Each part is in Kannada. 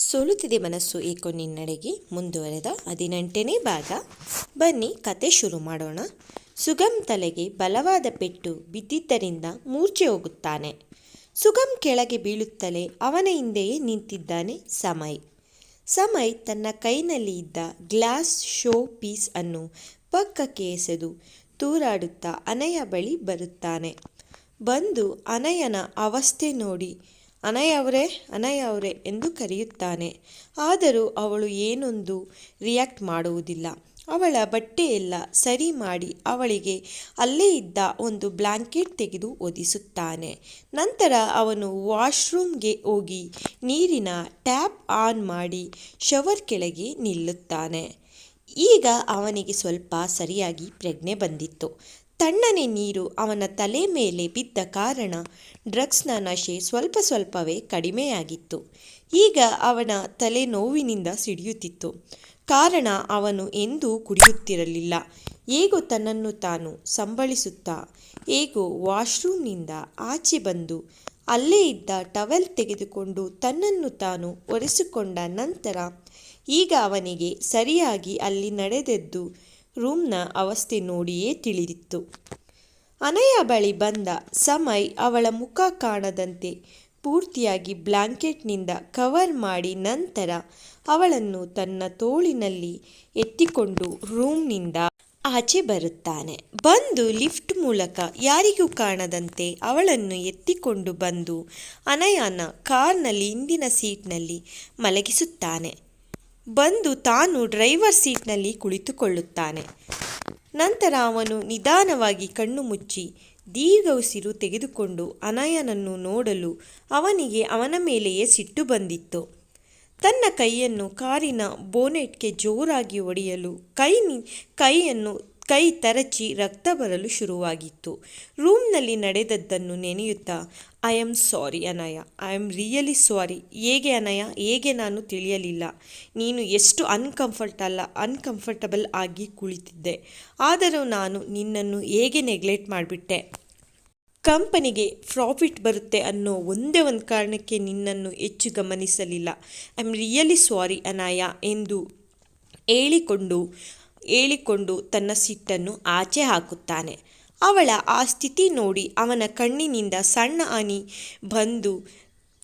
ಸೋಲುತ್ತಿದೆ ಮನಸ್ಸು ಏಕೋ ನಿನ್ನಡೆಗೆ ಮುಂದುವರೆದ ಹದಿನೆಂಟನೇ ಭಾಗ. ಬನ್ನಿ ಕತೆ ಶುರು ಮಾಡೋಣ. ಸುಗಮ್ ತಲೆಗೆ ಬಲವಾದ ಪೆಟ್ಟು ಬಿದ್ದಿದ್ದರಿಂದ ಮೂರ್ಛೆ ಹೋಗುತ್ತಾನೆ. ಸುಗಮ್ ಕೆಳಗೆ ಬೀಳುತ್ತಲೇ ಅವನ ಹಿಂದೆಯೇ ನಿಂತಿದ್ದಾನೆ ಸಮಯ್. ಸಮಯ್ ತನ್ನ ಕೈನಲ್ಲಿ ಇದ್ದ ಗ್ಲಾಸ್ ಶೋ ಪೀಸ್ ಅನ್ನು ಪಕ್ಕಕ್ಕೆ ಎಸೆದು ತೂರಾಡುತ್ತಾ ಅನಯ ಬಳಿ ಬರುತ್ತಾನೆ. ಬಂದು ಅನಯನ ಅವಸ್ಥೆ ನೋಡಿ ಅನಯ ಅವರೇ ಅನಯ ಅವರೇ ಎಂದು ಕರೆಯುತ್ತಾನೆ. ಆದರೂ ಅವಳು ಏನೊಂದು ರಿಯಾಕ್ಟ್ ಮಾಡುವುದಿಲ್ಲ. ಅವಳ ಬಟ್ಟೆಯೆಲ್ಲ ಸರಿ ಮಾಡಿ ಅವಳಿಗೆ ಅಲ್ಲೇ ಇದ್ದ ಒಂದು ಬ್ಲ್ಯಾಂಕೆಟ್ ತೆಗೆದು ಒದಿಸುತ್ತಾನೆ ನಂತರ ಅವನು ವಾಶ್ರೂಮ್ಗೆ ಹೋಗಿ ನೀರಿನ ಟ್ಯಾಪ್ ಆನ್ ಮಾಡಿ ಶವರ್ ಕೆಳಗೆ ನಿಲ್ಲುತ್ತಾನೆ. ಈಗ ಅವನಿಗೆ ಸ್ವಲ್ಪ ಸರಿಯಾಗಿ ಪ್ರಜ್ಞೆ ಬಂದಿತ್ತು. ತಣ್ಣನೆ ನೀರು ಅವನ ತಲೆ ಮೇಲೆ ಬಿದ್ದ ಕಾರಣ ಡ್ರಗ್ಸ್ನ ನಶೆ ಸ್ವಲ್ಪ ಸ್ವಲ್ಪವೇ ಕಡಿಮೆಯಾಗಿತ್ತು. ಈಗ ಅವನ ತಲೆ ನೋವಿನಿಂದ ಸಿಡಿಯುತ್ತಿತ್ತು. ಕಾರಣ ಅವನು ಎಂದೂ ಕುಡಿಯುತ್ತಿರಲಿಲ್ಲ. ಹೇಗೋ ತನ್ನನ್ನು ತಾನು ಸಂಬಳಿಸುತ್ತಾ, ಹೇಗೋ ವಾಶ್ರೂಮ್ನಿಂದ ಆಚೆ ಬಂದು ಅಲ್ಲೇ ಇದ್ದ ಟವೆಲ್ ತೆಗೆದುಕೊಂಡು ತನ್ನನ್ನು ತಾನು ಒರೆಸಿಕೊಂಡ ನಂತರ ಈಗ ಅವನಿಗೆ ಸರಿಯಾಗಿ ಅಲ್ಲಿ ನಡೆದದ್ದು ರೂಮ್ನ ಅವಸ್ಥೆ ನೋಡಿಯೇ ತಿಳಿದಿತ್ತು. ಅನಯ ಬಳಿ ಬಂದ ಸಮಯ್ ಅವಳ ಮುಖ ಕಾಣದಂತೆ ಪೂರ್ತಿಯಾಗಿ ಬ್ಲ್ಯಾಂಕೆಟ್ನಿಂದ ಕವರ್ ಮಾಡಿ ನಂತರ ಅವಳನ್ನು ತನ್ನ ತೋಳಿನಲ್ಲಿ ಎತ್ತಿಕೊಂಡು ರೂಮ್ನಿಂದ ಆಚೆ ಬರುತ್ತಾನೆ. ಬಂದು ಲಿಫ್ಟ್ ಮೂಲಕ ಯಾರಿಗೂ ಕಾಣದಂತೆ ಅವಳನ್ನು ಎತ್ತಿಕೊಂಡು ಬಂದು ಅನಯಾನ ಕಾರ್ನಲ್ಲಿ ಹಿಂದಿನ ಸೀಟ್ನಲ್ಲಿ ಮಲಗಿಸುತ್ತಾನೆ. ಬಂದು ತಾನು ಡ್ರೈವರ್ ಸೀಟ್ನಲ್ಲಿ ಕುಳಿತುಕೊಳ್ಳುತ್ತಾನೆ. ನಂತರ ಅವನು ನಿಧಾನವಾಗಿ ಕಣ್ಣು ಮುಚ್ಚಿ ದೀರ್ಘ ಉಸಿರು ತೆಗೆದುಕೊಂಡು ಅನಯನನ್ನು ನೋಡಲು ಅವನಿಗೆ ಅವನ ಮೇಲೆಯೇ ಸಿಟ್ಟು ಬಂದಿತ್ತು. ತನ್ನ ಕೈಯನ್ನು ಕಾರಿನ ಬೋನೆಟ್ಗೆ ಜೋರಾಗಿ ಒಡೆಯಲು ಕೈ ಕೈಯನ್ನು, ಕೈ ತರಚಿ ರಕ್ತ ಬರಲು ಶುರುವಾಗಿತ್ತು. ರೂಮ್ನಲ್ಲಿ ನಡೆದದ್ದನ್ನು ನೆನೆಯುತ್ತಾ I am sorry Anaya I am really sorry ಹೇಗೆ ಅನಯ ಹೇಗೆ ನಾನು ತಿಳಿಯಲಿಲ್ಲ? ನೀನು ಎಷ್ಟು ಅನ್ಕಂಫರ್ಟ್ ಅಲ್ಲ ಅನ್ಕಂಫರ್ಟಬಲ್ ಆಗಿ ಕುಳಿತಿದ್ದೆ. ಆದರೂ ನಾನು ನಿನ್ನನ್ನು ಹೇಗೆ ನೆಗ್ಲೆಕ್ಟ್ ಮಾಡಿಬಿಟ್ಟೆ? ಕಂಪನಿಗೆ ಪ್ರಾಫಿಟ್ ಬರುತ್ತೆ ಅನ್ನೋ ಒಂದೇ ಒಂದು ಕಾರಣಕ್ಕೆ ನಿನ್ನನ್ನು ಹೆಚ್ಚು ಗಮನಿಸಲಿಲ್ಲ. I am really sorry Anaya ಎಂದು ಹೇಳಿಕೊಂಡು ಹೇಳಿಕೊಂಡು ತನ್ನ ಸಿಟ್ಟನ್ನು ಆಚೆ ಹಾಕುತ್ತಾನೆ. ಅವಳ ಆ ಸ್ಥಿತಿ ನೋಡಿ ಅವನ ಕಣ್ಣಿನಿಂದ ಸಣ್ಣ ಅನಿ ಬಂದು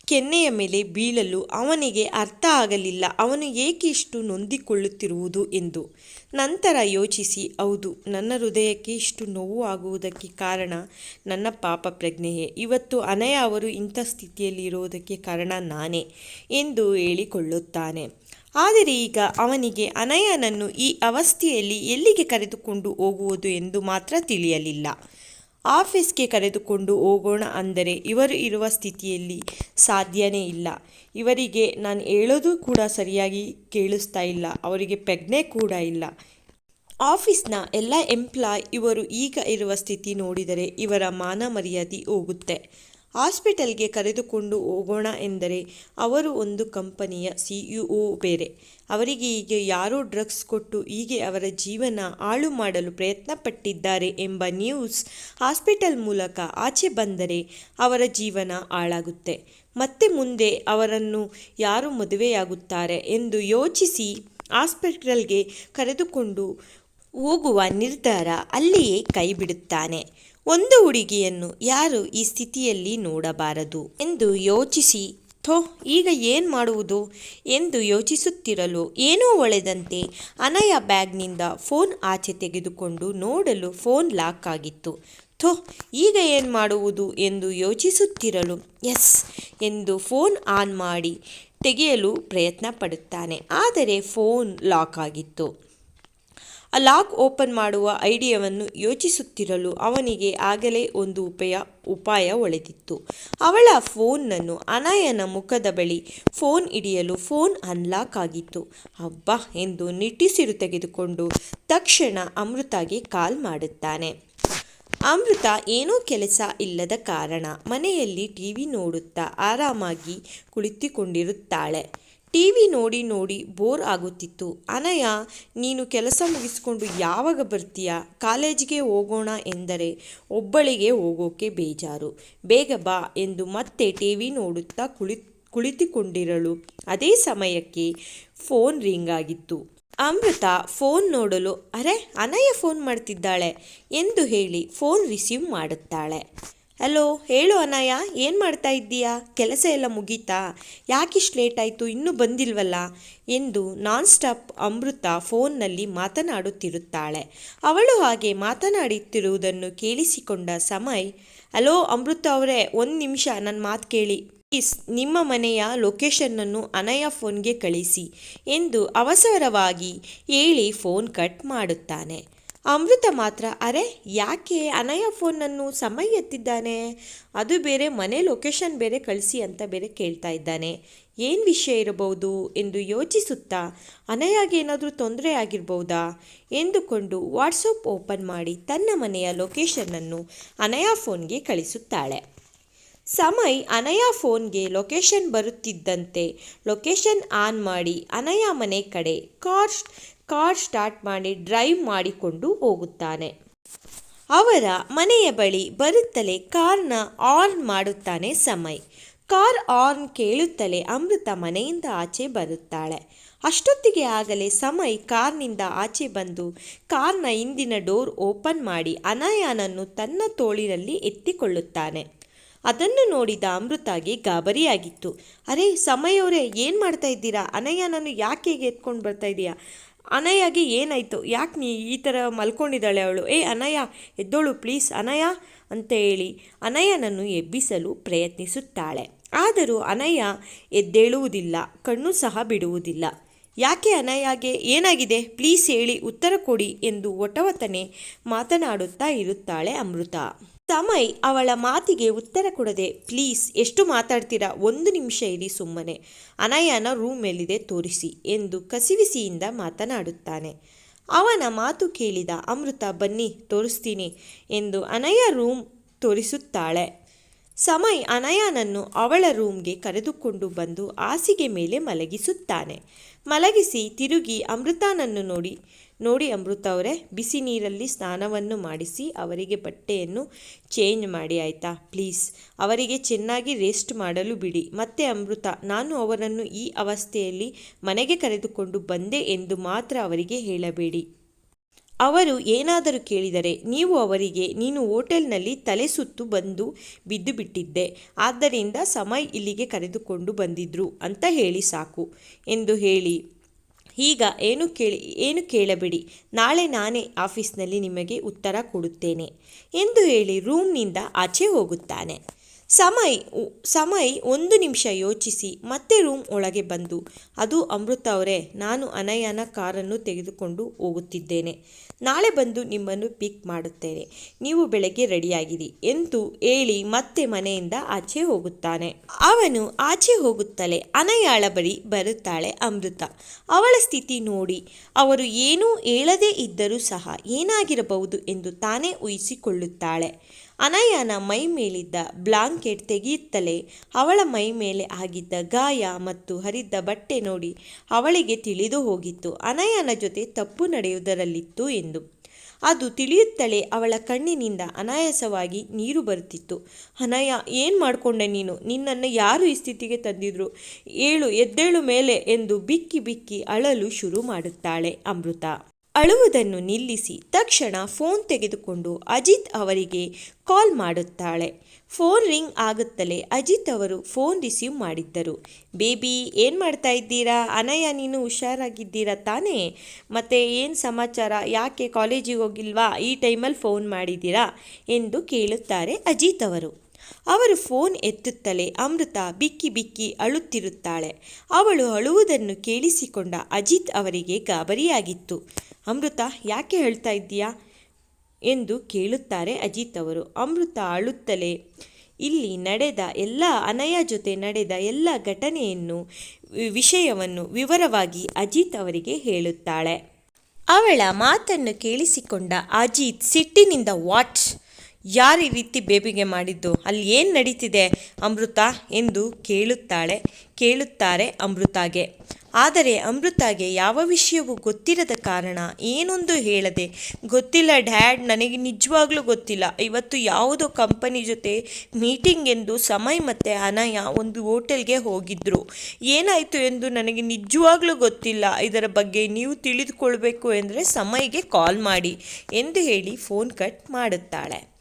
ಕೆನ್ನೆಯ ಮೇಲೆ ಬೀಳಲು ಅವನಿಗೆ ಅರ್ಥ ಆಗಲಿಲ್ಲ. ಅವನು ಏಕೆ ನೊಂದಿಕೊಳ್ಳುತ್ತಿರುವುದು ಎಂದು. ನಂತರ ಯೋಚಿಸಿ, ಹೌದು, ನನ್ನ ಹೃದಯಕ್ಕೆ ಇಷ್ಟು ನೋವು ಆಗುವುದಕ್ಕೆ ಕಾರಣ ನನ್ನ ಪಾಪ ಪ್ರಜ್ಞೆಯೇ. ಇವತ್ತು ಅನಯ ಅವರು ಇಂಥ ಸ್ಥಿತಿಯಲ್ಲಿ ಇರುವುದಕ್ಕೆ ಕಾರಣ ನಾನೇ ಎಂದು ಹೇಳಿಕೊಳ್ಳುತ್ತಾನೆ. ಆದರೆ ಈಗ ಅವನಿಗೆ ಅನಯನನ್ನು ಈ ಅವಸ್ಥೆಯಲ್ಲಿ ಎಲ್ಲಿಗೆ ಕರೆದುಕೊಂಡು ಹೋಗುವುದು ಎಂದು ಮಾತ್ರ ತಿಳಿಯಲಿಲ್ಲ. ಆಫೀಸ್ಗೆ ಕರೆದುಕೊಂಡು ಹೋಗೋಣ ಅಂದರೆ ಇವರು ಇರುವ ಸ್ಥಿತಿಯಲ್ಲಿ ಸಾಧ್ಯನೇ ಇಲ್ಲ. ಇವರಿಗೆ ನಾನು ಹೇಳೋದು ಕೂಡ ಸರಿಯಾಗಿ ಕೇಳಿಸ್ತಾ ಇಲ್ಲ. ಅವರಿಗೆ ಪ್ರಜ್ಞೆ ಕೂಡ ಇಲ್ಲ. ಆಫೀಸ್ನ ಎಲ್ಲ ಎಂಪ್ಲಾಯ್ ಇವರು ಈಗ ಇರುವ ಸ್ಥಿತಿ ನೋಡಿದರೆ ಇವರ ಮಾನ ಮರ್ಯಾದೆ ಹೋಗುತ್ತೆ. ಹಾಸ್ಪಿಟಲ್ಗೆ ಕರೆದುಕೊಂಡು ಹೋಗೋಣ ಎಂದರೆ ಅವರು ಒಂದು ಕಂಪನಿಯ ಸಿಇಒ ಬೇರೆ. ಅವರಿಗೆ ಹೀಗೆ ಯಾರೋ ಡ್ರಗ್ಸ್ ಕೊಟ್ಟು ಹೀಗೆ ಅವರ ಜೀವನ ಹಾಳು ಮಾಡಲು ಪ್ರಯತ್ನ ಪಟ್ಟಿದ್ದಾರೆ ಎಂಬ ನ್ಯೂಸ್ ಹಾಸ್ಪಿಟಲ್ ಮೂಲಕ ಆಚೆ ಬಂದರೆ ಅವರ ಜೀವನ ಹಾಳಾಗುತ್ತೆ. ಮತ್ತೆ ಮುಂದೆ ಅವರನ್ನು ಯಾರು ಮದುವೆಯಾಗುತ್ತಾರೆ ಎಂದು ಯೋಚಿಸಿ ಹಾಸ್ಪಿಟಲ್ಗೆ ಕರೆದುಕೊಂಡು ಹೋಗುವ ನಿರ್ಧಾರ ಅಲ್ಲಿಯೇ ಕೈ ಬಿಡುತ್ತಾನೆ ಒಂದು ಹುಡುಗಿಯನ್ನು ಯಾರು ಈ ಸ್ಥಿತಿಯಲ್ಲಿ ನೋಡಬಾರದು? ಎಂದು ಯೋಚಿಸಿ, ಥೋ, ಈಗ ಏನು ಮಾಡುವುದು? ಎಂದು ಯೋಚಿಸುತ್ತಿರಲು ಏನೂ ಒಳೆದಂತೆ ಅನಯ ಬ್ಯಾಗ್ನಿಂದ ಫೋನ್ ಆಚೆ ತೆಗೆದುಕೊಂಡು ನೋಡಲು ಫೋನ್ ಲಾಕ್ ಆಗಿತ್ತು. ಥೋ, ಈಗ ಏನು ಮಾಡುವುದು? ಎಂದು ಯೋಚಿಸುತ್ತಿರಲು, ಎಸ್, ಎಂದು ಫೋನ್ ಆನ್ ಮಾಡಿ ತೆಗೆಯಲು ಪ್ರಯತ್ನ ಪಡುತ್ತಾನೆ. ಆದರೆ ಫೋನ್ ಲಾಕ್ ಆಗಿತ್ತು. ಆ ಲಾಕ್ ಓಪನ್ ಮಾಡುವ ಐಡಿಯಾವನ್ನು ಯೋಚಿಸುತ್ತಿರಲು ಅವನಿಗೆ ಆಗಲೇ ಒಂದು ಉಪಾಯ ಉಪಾಯ ಒಳೆದಿತ್ತು ಅವಳ ಫೋನನ್ನು ಅನಯನ ಮುಖದ ಬಳಿ ಫೋನ್ ಹಿಡಿಯಲು ಫೋನ್ ಅನ್ಲಾಕ್ ಆಗಿತ್ತು. ಹಬ್ಬ ಎಂದು ನಿಟ್ಟಿಸಿರು ತೆಗೆದುಕೊಂಡು ತಕ್ಷಣ ಅಮೃತಾಗೆ ಕಾಲ್ ಮಾಡುತ್ತಾನೆ. ಅಮೃತ ಏನೂ ಕೆಲಸ ಇಲ್ಲದ ಕಾರಣ ಮನೆಯಲ್ಲಿ ಟಿ ವಿ ನೋಡುತ್ತಾ ಆರಾಮಾಗಿ ಕುಳಿತುಕೊಂಡಿರುತ್ತಾಳೆ. ಟಿ ವಿ ನೋಡಿ ನೋಡಿ ಬೋರ್ ಆಗುತ್ತಿತ್ತು. ಅನಯ, ನೀನು ಕೆಲಸ ಮುಗಿಸ್ಕೊಂಡು ಯಾವಾಗ ಬರ್ತೀಯಾ? ಕಾಲೇಜಿಗೆ ಹೋಗೋಣ ಎಂದರೆ ಒಬ್ಬಳಿಗೆ ಹೋಗೋಕೆ ಬೇಜಾರು. ಬೇಗ ಬಾ ಎಂದು ಮತ್ತೆ ಟಿ ವಿ ನೋಡುತ್ತಾ ಕುಳಿ ಕುಳಿತುಕೊಂಡಿರಲು ಅದೇ ಸಮಯಕ್ಕೆ ಫೋನ್ ರಿಂಗ್ ಆಗಿತ್ತು. ಅಮೃತ ಫೋನ್ ನೋಡಲು, ಅರೆ ಅನಯ್ಯ ಫೋನ್ ಮಾಡ್ತಿದ್ದಾಳೆ ಎಂದು ಹೇಳಿ ಫೋನ್ ರಿಸೀವ್ ಮಾಡುತ್ತಾಳೆ. ಹಲೋ, ಹೇಳು ಅನಯಾ, ಏನು ಮಾಡ್ತಾ ಇದ್ದೀಯಾ? ಕೆಲಸ ಎಲ್ಲ ಮುಗೀತಾ? ಯಾಕಿಷ್ಟು ಲೇಟ್ ಆಯಿತು? ಇನ್ನೂ ಬಂದಿಲ್ವಲ್ಲ? ಎಂದು ನಾನ್ ಸ್ಟಾಪ್ ಅಮೃತ ಫೋನ್ನಲ್ಲಿ ಮಾತನಾಡುತ್ತಿರುತ್ತಾಳೆ. ಅವಳು ಹಾಗೆ ಮಾತನಾಡುತ್ತಿರುವುದನ್ನು ಕೇಳಿಸಿಕೊಂಡ ಸಮಯ್, ಹಲೋ, ಅಮೃತ ಅವರೇ, ಒಂದು ನಿಮಿಷ ನನ್ನ ಮಾತು ಕೇಳಿ. ಪ್ಲೀಸ್ ನಿಮ್ಮ ಮನೆಯ ಲೊಕೇಶನ್ನನ್ನು ಅನಯ ಫೋನ್ಗೆ ಕಳಿಸಿ ಎಂದು ಅವಸರವಾಗಿ ಹೇಳಿ ಫೋನ್ ಕಟ್ ಮಾಡುತ್ತಾನೆ. ಅಮೃತ ಮಾತ್ರ. ಅರೆ, ಯಾಕೆ ಅನಯ ಫೋನನ್ನು ಸಮಯ ಎತ್ತಿದ್ದಾನೆ? ಅದು ಬೇರೆ, ಮನೆ ಲೊಕೇಶನ್ ಬೇರೆ ಕಳಿಸಿ ಅಂತ ಬೇರೆ ಕೇಳ್ತಾ ಇದ್ದಾನೆ. ಏನು ವಿಷಯ ಇರಬಹುದು ಎಂದು ಯೋಚಿಸುತ್ತಾ ಅನಯಾಗೆ ಏನಾದರೂ ತೊಂದರೆ ಆಗಿರ್ಬೋದಾ? ಎಂದುಕೊಂಡು ವಾಟ್ಸಪ್ ಓಪನ್ ಮಾಡಿ ತನ್ನ ಮನೆಯ ಲೊಕೇಶನನ್ನು ಅನಯ ಫೋನ್ಗೆ ಕಳಿಸುತ್ತಾಳೆ. ಸಮಯ್ ಅನಯ ಫೋನ್ಗೆ ಲೊಕೇಶನ್ ಬರುತ್ತಿದ್ದಂತೆ ಲೊಕೇಶನ್ ಆನ್ ಮಾಡಿ ಅನಯ ಮನೆ ಕಡೆ ಕಾರ್ ಕಾರ್ ಸ್ಟಾರ್ಟ್ ಮಾಡಿ ಡ್ರೈವ್ ಮಾಡಿಕೊಂಡು ಹೋಗುತ್ತಾನೆ. ಅವರ ಮನೆಯ ಬಳಿ ಬರುತ್ತಲೇ ಕಾರ್ನ ಆನ್ ಮಾಡುತ್ತಾನೆ ಸಮಯ್. ಕಾರ್ ಆನ್ ಕೇಳುತ್ತಲೇ ಅಮೃತ ಮನೆಯಿಂದ ಆಚೆ ಬರುತ್ತಾಳೆ. ಅಷ್ಟೊತ್ತಿಗೆ ಆಗಲೇ ಸಮಯ್ ಕಾರ್ನಿಂದ ಆಚೆ ಬಂದು ಕಾರ್ನ ಹಿಂದಿನ ಡೋರ್ ಓಪನ್ ಮಾಡಿ ಅನಯಾನನ್ನು ತನ್ನ ತೋಳಿನಲ್ಲಿ ಎತ್ತಿಕೊಳ್ಳುತ್ತಾನೆ. ಅದನ್ನು ನೋಡಿದ ಅಮೃತಾಗೆ ಗಾಬರಿಯಾಗಿತ್ತು. ಅರೆ, ಸಮಯವರೇ, ಏನು ಮಾಡ್ತಾ ಇದ್ದೀರಾ? ಅನಯ್ಯನನ್ನು ಯಾಕೆ ಹೇಗೆ ಎತ್ಕೊಂಡು ಬರ್ತಾ ಇದೀಯಾ? ಅನಯ್ಯಗೆ ಏನಾಯಿತು? ಯಾಕೆ ನೀ ಈ ಥರ ಮಲ್ಕೊಂಡಿದ್ದಾಳೆ ಅವಳು? ಏ, ಅನಯ್ಯ, ಎದ್ದೋಳು, ಪ್ಲೀಸ್, ಅನಯ್ಯ, ಅಂತ ಹೇಳಿ ಅನಯ್ಯನನ್ನು ಎಬ್ಬಿಸಲು ಪ್ರಯತ್ನಿಸುತ್ತಾಳೆ. ಆದರೂ ಅನಯ್ಯ ಎದ್ದೇಳುವುದಿಲ್ಲ, ಕಣ್ಣು ಸಹ ಬಿಡುವುದಿಲ್ಲ. ಯಾಕೆ ಅನಯ್ಯಗೆ? ಏನಾಗಿದೆ? ಪ್ಲೀಸ್ ಹೇಳಿ, ಉತ್ತರ ಕೊಡಿ ಎಂದು ಒಟವತನೆ ಮಾತನಾಡುತ್ತಾ ಇರುತ್ತಾಳೆ ಅಮೃತ. ಸಮಯ್ ಅವಳ ಮಾತಿಗೆ ಉತ್ತರ ಕೊಡದೆ, ಪ್ಲೀಸ್, ಎಷ್ಟು ಮಾತಾಡ್ತೀರಾ? ಒಂದು ನಿಮಿಷ ಇರಿ ಸುಮ್ಮನೆ. ಅನಯನ ರೂಮ್ ಮೇಲಿದೆ ತೋರಿಸಿ ಎಂದು ಕಸಿವಿಸಿಯಿಂದ ಮಾತನಾಡುತ್ತಾನೆ. ಅವನ ಮಾತು ಕೇಳಿದ ಅಮೃತ, ಬನ್ನಿ, ತೋರಿಸ್ತೀನಿ ಎಂದು ಅನಯ ರೂಮ್ ತೋರಿಸುತ್ತಾಳೆ. ಸಮಯ್ ಅನಯಾನನ್ನು ಅವಳ ರೂಮ್ಗೆ ಕರೆದುಕೊಂಡು ಬಂದು ಹಾಸಿಗೆ ಮೇಲೆ ಮಲಗಿಸುತ್ತಾನೆ. ಮಲಗಿಸಿ ತಿರುಗಿ ಅಮೃತಾನನ್ನು ನೋಡಿ ನೋಡಿ ಅಮೃತ ಅವರೇ, ಬಿಸಿ ನೀರಲ್ಲಿ ಸ್ನಾನವನ್ನು ಮಾಡಿಸಿ ಅವರಿಗೆ ಬಟ್ಟೆಯನ್ನು ಚೇಂಜ್ ಮಾಡಿ ಆಯಿತಾ? ಪ್ಲೀಸ್ ಅವರಿಗೆ ಚೆನ್ನಾಗಿ ರೆಸ್ಟ್ ಮಾಡಲು ಬಿಡಿ. ಮತ್ತೆ ಅಮೃತ, ನಾನು ಅವರನ್ನು ಈ ಅವಸ್ಥೆಯಲ್ಲಿ ಮನೆಗೆ ಕರೆದುಕೊಂಡು ಬಂದೆ ಎಂದು ಮಾತ್ರ ಅವರಿಗೆ ಹೇಳಬೇಡಿ. ಅವರು ಏನಾದರೂ ಕೇಳಿದರೆ ನೀವು ಅವರಿಗೆ, ನೀನು ಹೋಟೆಲ್ನಲ್ಲಿ ತಲೆ ಸುತ್ತು ಬಂದು ಬಿದ್ದು ಬಿಟ್ಟಿದ್ದೆ, ಆದ್ದರಿಂದ ಸಮಯ್ ಇಲ್ಲಿಗೆ ಕರೆದುಕೊಂಡು ಬಂದಿದ್ರು ಅಂತ ಹೇಳಿ ಸಾಕು ಎಂದು ಹೇಳಿ. ಈಗ ಏನು ಕೇಳಿ, ಏನು ಕೇಳಬೇಡಿ, ನಾಳೆ ನಾನೇ ಆಫೀಸ್ನಲ್ಲಿ ನಿಮಗೆ ಉತ್ತರ ಕೊಡುತ್ತೇನೆ ಎಂದು ಹೇಳಿ ರೂಮ್ನಿಂದ ಆಚೆ ಹೋಗುತ್ತಾನೆ. ಸಮಯ್ ಸಮಯ್ ಒಂದು ನಿಮಿಷ ಯೋಚಿಸಿ, ಮತ್ತೆ ರೂಮ್ ಒಳಗೆ ಬಂದು, ಅದು ಅಮೃತ ಅವರೇ, ನಾನು ಅನಯನ ಕಾರನ್ನು ತೆಗೆದುಕೊಂಡು ಹೋಗುತ್ತಿದ್ದೇನೆ. ನಾಳೆ ಬಂದು ನಿಮ್ಮನ್ನು ಪಿಕ್ ಮಾಡುತ್ತೇನೆ. ನೀವು ಬೆಳಗ್ಗೆ ರೆಡಿಯಾಗಿರಿ, ಎಂದು ಹೇಳಿ ಮತ್ತೆ ಮನೆಯಿಂದ ಆಚೆ ಹೋಗುತ್ತಾನೆ. ಅವನು ಆಚೆ ಹೋಗುತ್ತಲೇ ಅನಯಾಳ ಬಳಿ ಬರುತ್ತಾಳೆ ಅಮೃತ. ಅವಳ ಸ್ಥಿತಿ ನೋಡಿ, ಅವರು ಏನೂ ಹೇಳದೇ ಇದ್ದರೂ ಸಹ ಏನಾಗಿರಬಹುದು ಎಂದು ತಾನೇ ಊಹಿಸಿಕೊಳ್ಳುತ್ತಾಳೆ. ಅನಯನ ಮೈ ಮೇಲಿದ್ದ ಬ್ಲಾಂಕೆಟ್ ತೆಗೆಯುತ್ತಲೇ ಅವಳ ಮೈ ಮೇಲೆ ಆಗಿದ್ದ ಗಾಯ ಮತ್ತು ಹರಿದ ಬಟ್ಟೆ ನೋಡಿ ಅವಳಿಗೆ ತಿಳಿದು ಹೋಗಿತ್ತು. ಅನಯನ ಜೊತೆ ತಪ್ಪು ನಡೆಯುವುದರಲ್ಲಿತ್ತು ಎಂದು. ಅದು ತಿಳಿಯುತ್ತಲೇ ಅವಳ ಕಣ್ಣಿನಿಂದ ಅನಾಯಾಸವಾಗಿ ನೀರು ಬರುತ್ತಿತ್ತು. ಅನಯ, ಏನು ಮಾಡಿಕೊಂಡೆ ನೀನು? ನಿನ್ನನ್ನು ಯಾರು ಈ ಸ್ಥಿತಿಗೆ ತಂದಿದ್ರು? ಏಳು, ಎದ್ದೇಳು ಮೇಲೆ ಎಂದು ಬಿಕ್ಕಿ ಬಿಕ್ಕಿ ಅಳಲು ಶುರು ಮಾಡುತ್ತಾಳೆ ಅಮೃತ. ಅಳುವುದನ್ನು ನಿಲ್ಲಿಸಿ ತಕ್ಷಣ ಫೋನ್ ತೆಗೆದುಕೊಂಡು ಅಜಿತ್ ಅವರಿಗೆ ಕಾಲ್ ಮಾಡುತ್ತಾಳೆ. ಫೋನ್ ರಿಂಗ್ ಆಗುತ್ತಲೇ ಅಜಿತ್ ಅವರು ಫೋನ್ ರಿಸೀವ್ ಮಾಡಿದ್ದರು. ಬೇಬಿ, ಏನು ಮಾಡ್ತಾ ಇದ್ದೀರಾ? ಅನಯ, ನೀನು ಹುಷಾರಾಗಿದ್ದೀರಾ ತಾನೇ? ಮತ್ತು ಏನು ಸಮಾಚಾರ? ಯಾಕೆ ಕಾಲೇಜಿಗೆ ಹೋಗಿಲ್ವಾ? ಈ ಟೈಮಲ್ಲಿ ಫೋನ್ ಮಾಡಿದ್ದೀರಾ? ಎಂದು ಕೇಳುತ್ತಾರೆ ಅಜಿತ್ ಅವರು. ಅವರು ಫೋನ್ ಎತ್ತುತ್ತಲೇ ಅಮೃತ ಬಿಕ್ಕಿ ಬಿಕ್ಕಿ ಅಳುತ್ತಿರುತ್ತಾಳೆ. ಅವಳು ಅಳುವುದನ್ನು ಕೇಳಿಸಿಕೊಂಡ ಅಜಿತ್ ಅವರಿಗೆ ಗಾಬರಿಯಾಗಿತ್ತು. ಅಮೃತ, ಯಾಕೆ ಹೇಳ್ತಾ ಇದ್ದೀಯಾ? ಎಂದು ಕೇಳುತ್ತಾರೆ ಅಜಿತ್ ಅವರು. ಅಮೃತ ಅಳುತ್ತಲೇ, ಇಲ್ಲಿ ನಡೆದ ಎಲ್ಲ ಅನಯ ಜೊತೆ ನಡೆದ ಎಲ್ಲ ಘಟನೆಯನ್ನು, ವಿಷಯವನ್ನು ವಿವರವಾಗಿ ಅಜಿತ್ ಅವರಿಗೆ ಹೇಳುತ್ತಾಳೆ. ಅವಳ ಮಾತನ್ನು ಕೇಳಿಸಿಕೊಂಡ ಅಜಿತ್ ಸಿಟ್ಟಿನಿಂದ ವಾಟ್ ಯಾರು ಈ ರೀತಿ ಬೇಬಿಗೆ ಮಾಡಿದ್ದು? ಅಲ್ಲಿ ಏನು ನಡೀತಿದೆ? ಅಮೃತ ಎಂದು ಕೇಳುತ್ತಾಳೆ, ಕೇಳುತ್ತಾರೆ ಅಮೃತಾಗೆ. ಆದರೆ ಅಮೃತಾಗೆ ಯಾವ ವಿಷಯವೂ ಗೊತ್ತಿರದ ಕಾರಣ ಏನೊಂದು ಹೇಳದೆ, ಗೊತ್ತಿಲ್ಲ ಡ್ಯಾಡ್, ನನಗೆ ನಿಜವಾಗ್ಲೂ ಗೊತ್ತಿಲ್ಲ. ಇವತ್ತು ಯಾವುದೋ ಕಂಪನಿ ಜೊತೆ ಮೀಟಿಂಗ್ ಎಂದು ಸಮಯ ಮತ್ತು ಅನಯ ಒಂದು ಹೋಟೆಲ್ಗೆ ಹೋಗಿದ್ದರು ಏನಾಯಿತು ಎಂದು ನನಗೆ ನಿಜವಾಗ್ಲೂ ಗೊತ್ತಿಲ್ಲ. ಇದರ ಬಗ್ಗೆ ನೀವು ತಿಳಿದುಕೊಳ್ಬೇಕು ಎಂದರೆ ಸಮಯಗೆ ಕಾಲ್ ಮಾಡಿ ಎಂದು ಹೇಳಿ ಫೋನ್ ಕಟ್ ಮಾಡುತ್ತಾಳೆ.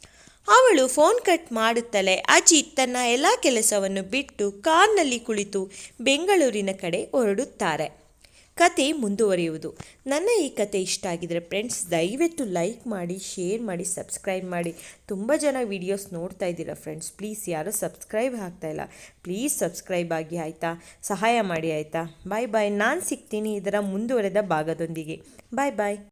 ಅವಳು ಫೋನ್ ಕಟ್ ಮಾಡುತ್ತಲೇ ಅಜಿತ್ ತನ್ನ ಎಲ್ಲ ಕೆಲಸವನ್ನು ಬಿಟ್ಟು ಕಾರ್ನಲ್ಲಿ ಕುಳಿತು ಬೆಂಗಳೂರಿನ ಕಡೆ ಹೊರಡುತ್ತಾರೆ. ಕತೆ ಮುಂದುವರಿಯುವುದು. ನನ್ನ ಈ ಕತೆ ಇಷ್ಟ ಆಗಿದರೆ ಫ್ರೆಂಡ್ಸ್ ದಯವಿಟ್ಟು ಲೈಕ್ ಮಾಡಿ ಶೇರ್ ಮಾಡಿ ಸಬ್ಸ್ಕ್ರೈಬ್ ಮಾಡಿ. ತುಂಬ ಜನ ವಿಡಿಯೋಸ್ ನೋಡ್ತಾ ಇದ್ದೀರಾ ಫ್ರೆಂಡ್ಸ್ ಪ್ಲೀಸ್ ಯಾರೂ ಸಬ್ಸ್ಕ್ರೈಬ್ ಆಗ್ತಾಯಿಲ್ಲ ಪ್ಲೀಸ್ ಸಬ್ಸ್ಕ್ರೈಬ್ ಆಗಿ ಆಯಿತಾ? ಸಹಾಯ ಮಾಡಿ ಆಯಿತಾ? ಬಾಯ್ ಬಾಯ್ ನಾನು ಸಿಗ್ತೀನಿ ಇದರ ಮುಂದುವರೆದ ಭಾಗದೊಂದಿಗೆ. ಬಾಯ್ ಬಾಯ್